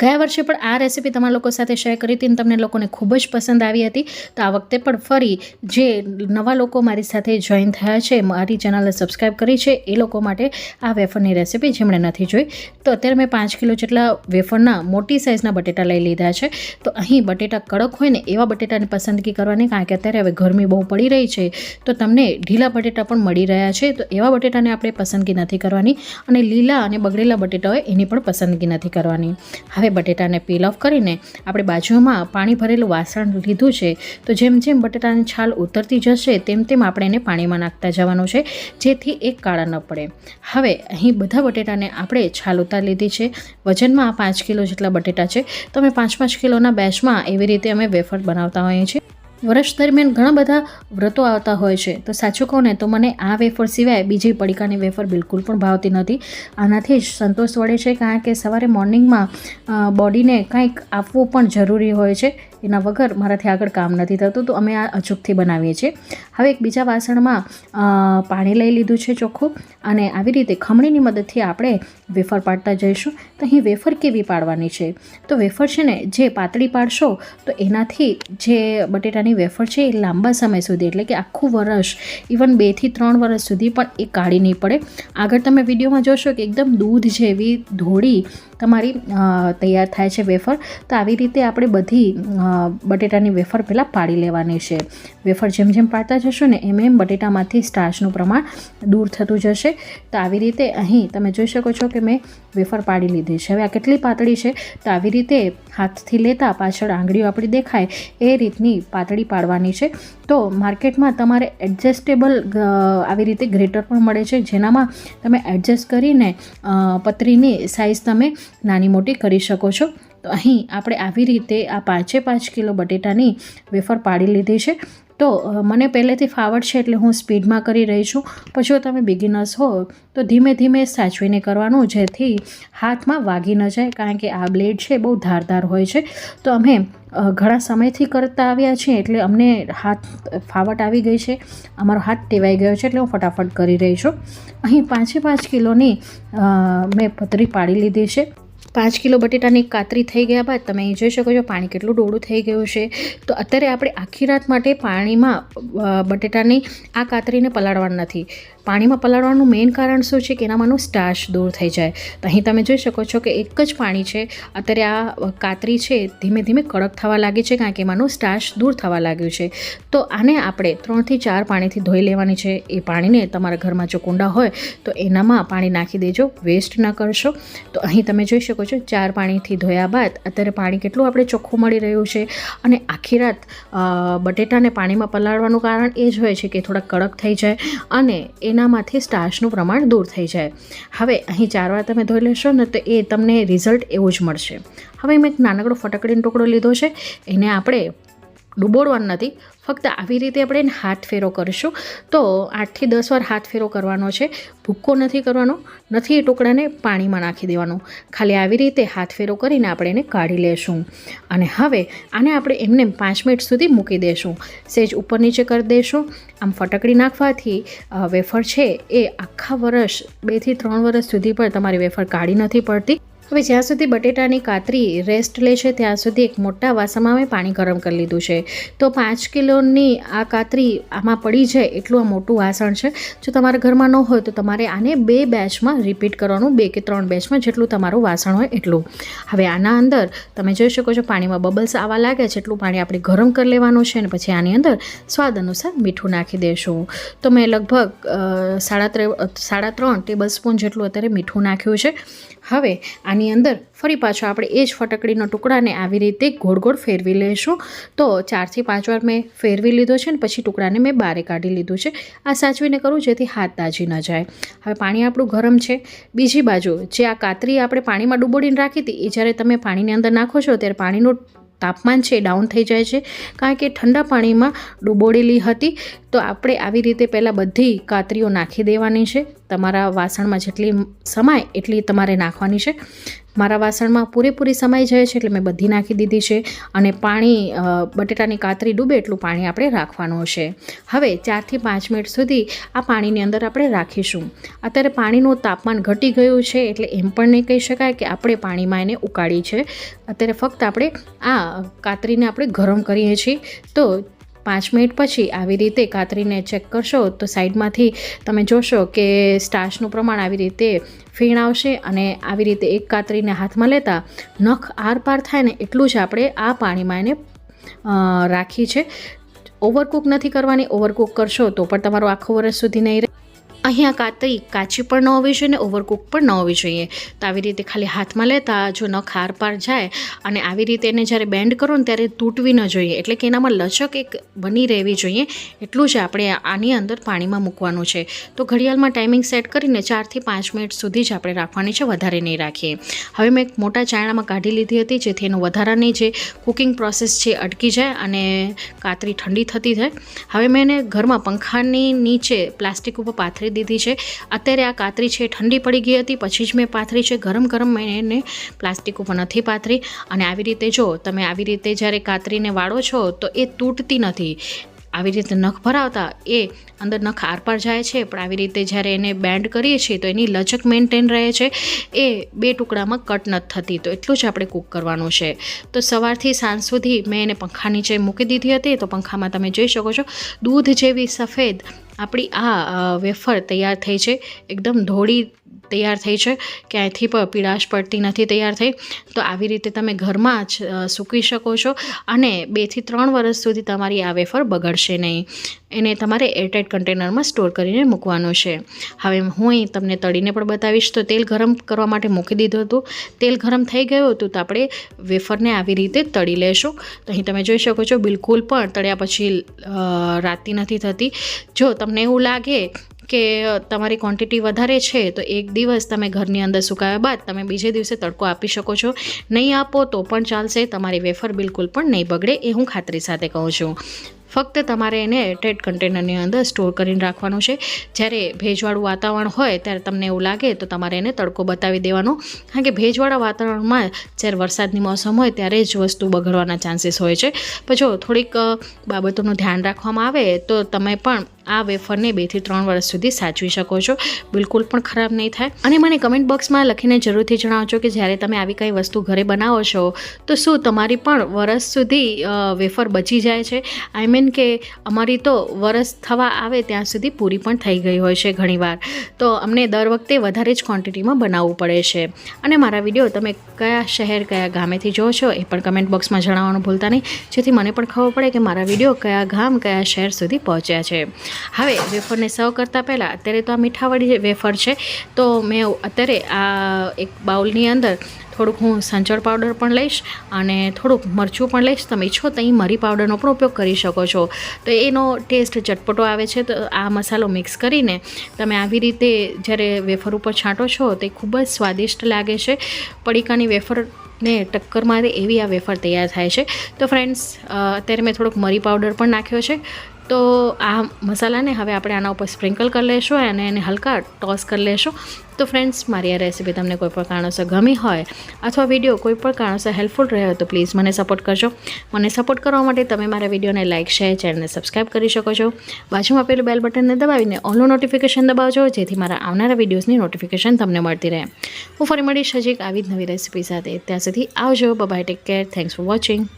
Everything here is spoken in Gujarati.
ગયા વર્ષે પણ આ રેસીપી તમારા લોકો સાથે શેર કરી હતી અને તમને લોકોને ખૂબ જ પસંદ આવી હતી. તો આ વખતે પણ ફરી જે નવા લોકો મારી સાથે જોઈન થયા છે, મારી ચેનલને સબસ્ક્રાઈબ કરી છે, એ લોકો માટે આ વેફરની રેસીપી જેમણે નથી જોઈ, તો અત્યારે મેં પાંચ કિલો જેટલા વેફરના મોટી સાઇઝના બટેટા લઈ લીધા છે. તો અહીં બટેટા કડક હોય ને એવા બટેટાની પસંદગી કરવાની, કારણ કે અત્યારે હવે ગરમી બહુ પડી રહી છે, તો તમને ઢીલા બટેટા પણ મળી રહ્યા છે. તો એવા બટેટાને આપણે પસંદગી નથી કરવાની અને લીલા અને બગડેલા બટેટા હોય એની પણ પસંદગી નથી કરવાની. હવે બટેટાને પીલ ઓફ કરીને આપણે બાજુમાં પાણી ભરેલું વાસણ લીધું છે. તો જેમ જેમ બટેટાની છાલ ઉતરતી જશે, તેમ તેમ આપણે એને પાણીમાં નાખતા જવાનું છે, જેથી એક કાળા ન પડે. હવે અહીં બધા બટેટાને આપણે છાલ ઉતારી લીધી છે. વજનમાં પાંચ કિલો જેટલા બટેટા છે. તો અમે પાંચ પાંચ કિલોના બેચમાં એવી રીતે અમે વેફર બનાવતા હોઈએ છીએ. વર્ષ દરમિયાન ઘણા બધા વ્રતો આવતા હોય છે. તો સાચું કહું ને તો મને આ વેફર સિવાય બીજી પડીકાની વેફર બિલકુલ પણ ભાવતી નથી. આનાથી જ સંતોષ વળે છે, કારણ કે સવારે મોર્નિંગમાં બોડીને કંઈક આપવું પણ જરૂરી હોય છે. એના વગર મારાથી આગળ કામ નથી થતું. તો અમે આ અચૂકથી બનાવીએ છીએ. હવે એક બીજા વાસણમાં પાણી લઈ લીધું છે ચોખ્ખું અને આવી રીતે ખમણીની મદદથી આપણે વેફર પાડતા જઈશું. તો અહીં વેફર કેવી પાડવાની છે? તો વેફર છે ને, જે પાતળી પાડશો, તો એનાથી જે બટેટાની વેફર છે એ લાંબા સમય સુધી, એટલે કે આખું વરસ ઇવન બેથી ત્રણ વર્ષ સુધી પણ એ કાઢી નહીં પડે. આગળ તમે વિડીયોમાં જોશો કે એકદમ દૂધ જેવી ધોળી તમારી તૈયાર થાય છે વેફર. તો આવી રીતે આપણે બધી બટેટાની વેફર પહેલાં પાડી લેવાની છે. વેફર જેમ જેમ પાડતા જશો ને એમ એમ બટેટામાંથી સ્ટાર્ચનું પ્રમાણ દૂર થતું જશે. તો આવી રીતે અહીં તમે જોઈ શકો છો કે મેં વેફર પાડી લીધી છે. હવે આ કેટલી પાતળી છે? તો આવી રીતે હાથથી લેતા પાછળ આંગળીઓ આપણી દેખાય એ રીતની પાતળી પાડવાની છે. તો માર્કેટમાં તમારે એડજસ્ટેબલ આવી રીતે ગ્રેટર પણ મળે છે. જેનામાં તમે એડજસ્ટ કરીને પતરીની સાઇઝ તમે નાની મોટી કરી શકો છો. તો અહીં આપણે આવી રીતે આ પાંચે પાંચ કિલો બટેટાની વેફર પાડી લીધી છે. તો મને પહેલેથી ફાવડ છે એટલે હું સ્પીડમાં કરી રહી છું. પણ જો તમે બિગિનર્સ હો, તો ધીમે ધીમે સાચવીને કરવાનું, જેથી હાથમાં વાગી ન જાય, કારણ કે આ બ્લેડ છે બહુ ધારદાર હોય છે. તો અમે ઘણા સમયથી કરતા આવ્યા છીએ એટલે અમને હાથ ફાવટ આવી ગઈ છે. અમારો હાથ ટેવાઈ ગયો છે એટલે હું ફટાફટ કરી રહી છું. અહીં પાંચે પાંચ કિલોની મેં પતરી પાડી લીધી છે. પાંચ કિલો બટેટાની કાતરી થઈ ગયા બાદ તમે અહીં જોઈ શકો છો પાણી કેટલું ડોળું થઈ ગયું છે. તો અત્યારે આપણે આખી રાત માટે પાણીમાં બટેટાની આ કાતરીને પલાળવાનું નથી. પાણીમાં પલાળવાનું મેઇન કારણ શું છે કે એનામાંનું સ્ટાર્ચ દૂર થઈ જાય. તો અહીં તમે જોઈ શકો છો કે એક જ પાણી છે. અત્યારે આ કાતરી છે, ધીમે ધીમે કડક થવા લાગી છે કારણ કે એમાંનું સ્ટાર્ચ દૂર થવા લાગ્યું છે. તો આને આપણે ત્રણથી ચાર પાણીથી ધોઈ લેવાની છે. એ પાણીને તમારા ઘરમાં જો કુંડા હોય તો એનામાં પાણી નાખી દેજો. વેસ્ટ ન કરશો. તો અહીં તમે જોઈ શકો છો ચાર પાણીથી ધોયા બાદ અત્યારે પાણી કેટલું આપણે ચોખ્ખું મળી રહ્યું છે. અને આખી રાત બટેટાને પાણીમાં પલાળવાનું કારણ એ જ હોય છે કે થોડા કડક થઈ જાય. અને એ એનામાંથી સ્ટાર્ચનું પ્રમાણ દૂર થઈ જાય. હવે અહીં ચાર વાર તમે ધોઈ લેશો ને તો એ તમને રિઝલ્ટ એવું જ મળશે. હવે મેં એક નાનકડો ફટકડીનો ટુકડો લીધો છે. એને આપણે ડૂબોડવાનું નથી. ફક્ત આવી રીતે આપણે એને હાથ ફેરો કરીશું. તો આઠથી દસ વાર હાથ ફેરો કરવાનો છે. ભૂક્કો નથી કરવાનો, નથી એ ટુકડાને પાણીમાં નાખી દેવાનો. ખાલી આવી રીતે હાથ ફેરો કરીને આપણે એને કાઢી લેશું. અને હવે આને આપણે એમને પાંચ મિનિટ સુધી મૂકી દેશું. સેજ ઉપર નીચે કરી દેશું. આમ ફટકડી નાખવાથી વેફર છે એ આખા વર્ષ બેથી ત્રણ વર્ષ સુધી પણ તમારી વેફર કાઢી નથી પડતી. હવે જ્યાં સુધી બટેટાની કાતરી રેસ્ટ લે છે, ત્યાં સુધી એક મોટા વાસણમાં મેં પાણી ગરમ કરી લીધું છે. તો પાંચ કિલોની આ કાતરી આમાં પડી જાય એટલું આ મોટું વાસણ છે. જો તમારા ઘરમાં ન હોય તો તમારે આને બે બેચમાં રિપીટ કરવાનું, બે કે ત્રણ બેચમાં જેટલું તમારું વાસણ હોય એટલું. હવે આના અંદર તમે જોઈ શકો છો પાણીમાં બબલ્સ આવવા લાગે છે, એટલું પાણી આપણે ગરમ કરી લેવાનું છે અને પછી આની અંદર સ્વાદ અનુસાર મીઠું નાખી દેશું. તો મેં લગભગ સાડા ત્રે સાડા ત્રણ ટેબલ સ્પૂન જેટલું અત્યારે મીઠું નાખ્યું છે. હવે આની અંદર ફરી પાછો આપણે એ જ ફટકડીનો ટુકડાને આવી રીતે ગોળ ગોળ ફેરવી લઈશું. તો ચારથી પાંચ વાર મેં ફેરવી લીધો છે ને પછી ટુકડાને મેં બારે કાઢી લીધું છે. આ સાચવીને કરું જેથી હાથ દાજી ન જાય. હવે પાણી આપણું ગરમ છે. બીજી બાજુ જે આ કાતરી આપણે પાણીમાં ડૂબોડીને રાખી હતી, એ જ્યારે તમે પાણીની અંદર નાખો છો ત્યારે પાણીનું તાપમાન છે ડાઉન થઈ જાય છે. કારણ કે ઠંડા પાણીમાં ડૂબોળેલી હતી. તો આપણે આવી રીતે પહેલાં બધી કાતરીઓ નાખી દેવાની છે. તમારા વાસણમાં જેટલી સમાય, એટલી તમારે નાખવાની છે. મારા વાસણમાં પૂરેપૂરી સમાઈ જાય છે એટલે મેં બધી નાખી દીધી છે અને પાણી બટેટાની કાતરી ડૂબે એટલું પાણી આપણે રાખવાનું છે હવે ચારથી પાંચ મિનિટ સુધી આ પાણીની અંદર આપણે રાખીશું. અત્યારે પાણીનું તાપમાન ઘટી ગયું છે એટલે એમ પણ નહીં કહી શકાય કે આપણે પાણીમાં એને ઉકાળી છે. અત્યારે ફક્ત આપણે આ કાતરીને આપણે ગરમ કરીએ છીએ. તો પાંચ મિનિટ પછી આવી રીતે કાતરીને ચેક કરશો, તો સાઈડમાંથી તમે જોશો કે સ્ટાર્ચનું પ્રમાણ આવી રીતે ફીણ આવશે અને આવી રીતે એક કાતરીને હાથમાં લેતા નખ આર પાર થાય ને એટલું જ આપણે આ પાણીમાં એને રાખી છે. ઓવરકુક નથી કરવાની ઓવરકુક કરશો તો પણ તમારું આખું વર્ષ સુધી નહીં અહીંયા કાતરી કાચી પણ ન હોવી જોઈએ ને ઓવરકુક પણ ન હોવી જોઈએ. તો આવી રીતે ખાલી હાથમાં લેતા જો ન ખાર પાર જાય અને આવી રીતે એને જ્યારે બેન્ડ કરો ને ત્યારે તૂટવી ન જોઈએ. એટલે કે એનામાં લચક એક બની રહેવી જોઈએ. એટલું જ આપણે આની અંદર પાણીમાં મૂકવાનું છે. તો ઘડિયાળમાં ટાઈમિંગ સેટ કરીને ચારથી પાંચ મિનિટ સુધી જ આપણે રાખવાની છે. વધારે નહીં રાખીએ. હવે મેં એક મોટા ચાયણામાં કાઢી લીધી હતી, જેથી એનું વધારાની જે કુકિંગ પ્રોસેસ છે અટકી જાય અને કાતરી ઠંડી થતી થાય હવે મેં એને ઘરમાં પંખાની નીચે પ્લાસ્ટિક ઉપર પાથરી દીધી છે. અત્યારે આ કાતરી છે, ઠંડી પડી ગઈ હતી, પછી જ મેં પાથરી છે, ગરમ ગરમ મેં એને પ્લાસ્ટિક ઉપર નથી પાથરી. અને આવી રીતે જો તમે આવી રીતે જ્યારે કાતરીને વાળો છો, તો એ તૂટતી નથી. આવી રીતે નખ ભરાવતા એ અંદર નખ આરપાર જાય છે. પણ આવી રીતે જ્યારે એને બેન્ડ કરીએ છીએ તો એની લચક મેન્ટેન રહે છે. એ બે ટુકડામાં કટ નથી થતી. તો એટલું જ આપણે કૂક કરવાનું છે. તો સવારથી સાંજ સુધી મેં એને પંખા નીચે મૂકી દીધી હતી. તો પંખામાં તમે જોઈ શકો છો, દૂધ જેવી સફેદ આપણી આ વેફર તૈયાર થઈ છે. એકદમ ધોળી તૈયાર થઈ છે, ક્યાંયથી પણ પીળાશ પડતી નથી તૈયાર થઈ, તો આવી રીતે તમે ઘરમાં જ સૂકવી શકો છો અને બેથી ત્રણ વર્ષ સુધી તમારી આ વેફર બગડશે નહીં. એને તમારે એરટાઇટ કન્ટેનરમાં સ્ટોર કરીને મૂકવાનું છે. હવે હું અહીં તમને તળીને પણ બતાવીશ, તો તેલ ગરમ કરવા માટે મૂકી દીધું હતું. તેલ ગરમ થઈ ગયું હતું તો આપણે વેફરને આવી રીતે તળી લેશું. તો અહીં તમે જોઈ શકો છો, બિલકુલ પણ તળ્યા પછી રાતી નથી થતી. જો તમને એવું લાગે કે તમારી ક્વોન્ટિટી વધારે છે, તો એક દિવસ તમે ઘરની અંદર સુકાવ્યા બાદ તમે બીજે દિવસે તડકો આપી શકો છો. નહીં આપો તો પણ ચાલશે, તમારી વેફર બિલકુલ પણ નહીં બગડે એ હું ખાતરી સાથે કહું છું. ફક્ત તમારે એને એરટાઇટ કન્ટેનરની અંદર સ્ટોર કરીને રાખવાનું છે. જ્યારે ભેજવાળું વાતાવરણ હોય ત્યારે તમને એવું લાગે તો તમારે એને તડકો બતાવી દેવાનો. કારણ કે ભેજવાળા વાતાવરણમાં જ્યારે વરસાદની મોસમ હોય ત્યારે જ વસ્તુ બગડવાના ચાન્સીસ હોય છે. પણ જો થોડીક બાબતોનું ધ્યાન રાખવામાં આવે તો તમે પણ આ વેફરને બેથી ત્રણ વર્ષ સુધી સાચવી શકો છો. બિલકુલ પણ ખરાબ નહીં થાય. અને મને કમેન્ટ બોક્સમાં લખીને જરૂરથી જણાવજો કે જ્યારે તમે આવી કંઈ વસ્તુ ઘરે બનાવો છો, તો શું તમારી પણ વરસ સુધી વેફર બચી જાય છે? આઈ મીન કે અમારી તો વરસ થવા આવે ત્યાં સુધી પૂરી પણ થઈ ગઈ હોય છે ઘણીવાર. તો અમને દર વખતે વધારે જ ક્વોન્ટિટીમાં બનાવવું પડે છે. અને મારા વીડિયો તમે કયા શહેર, કયા ગામેથી જુઓ છો એ પણ કમેન્ટ બોક્સમાં જણાવવાનું ભૂલતા નહીં. જેથી મને પણ ખબર પડે કે મારા વીડિયો કયા ગામ, કયા શહેર સુધી પહોંચ્યા છે. હવે વેફરને સર્વ કરતાં પહેલાં અત્યારે તો આ મીઠાવાળી વેફર છે, તો મેં અત્યારે આ એક બાઉલની અંદર થોડુંક હું સંચળ પાવડર પણ લઈશ અને થોડુંક મરચું પણ લઈશ. તમે ઈચ્છો તો અહીં મરી પાવડરનો પણ ઉપયોગ કરી શકો છો. તો એનો ટેસ્ટ ચટપટો આવે છે તો આ મસાલો મિક્સ કરીને તમે આવી રીતે જ્યારે વેફર ઉપર છાંટો છો તે ખૂબ જ સ્વાદિષ્ટ લાગે છે. પડીકાની વેફર ને ટક્કર મારે એવી આ વેફર તૈયાર થાય છે. તો ફ્રેન્ડ્સ અત્યારે મેં થોડોક મરી પાવડર પણ નાખ્યો છે. તો આ મસાલાને હવે આપણે આના ઉપર સ્પ્રિંકલ કરી લેશું અને એને હલકા ટોસ કરી લેશું. તો ફ્રેન્ડ્સ, મારી આ રેસીપી તમને કોઈ પણ કારણોસર ગમી હોય અથવા વીડિયો કોઈ પણ કારણોસર હેલ્પફુલ રહ્યો તો પ્લીઝ મને સપોર્ટ કરજો. મને સપોર્ટ કરવા માટે તમે મારા વિડીયોને લાઇક, શેર, ચેનલને સબસ્ક્રાઈબ કરી શકો છો. બાજુમાં આપેલું બેલ બટનને દબાવીને ઓલનું નોટિફિકેશન દબાવજો, જેથી મારા આવનારા વિડીયોઝની નોટિફિકેશન તમને મળતી રહે. હું ફરી મળીશ હજી આવી જ નવી રેસીપી સાથે. ત્યાં સુધી આવજો. Bye bye take care thanks for watching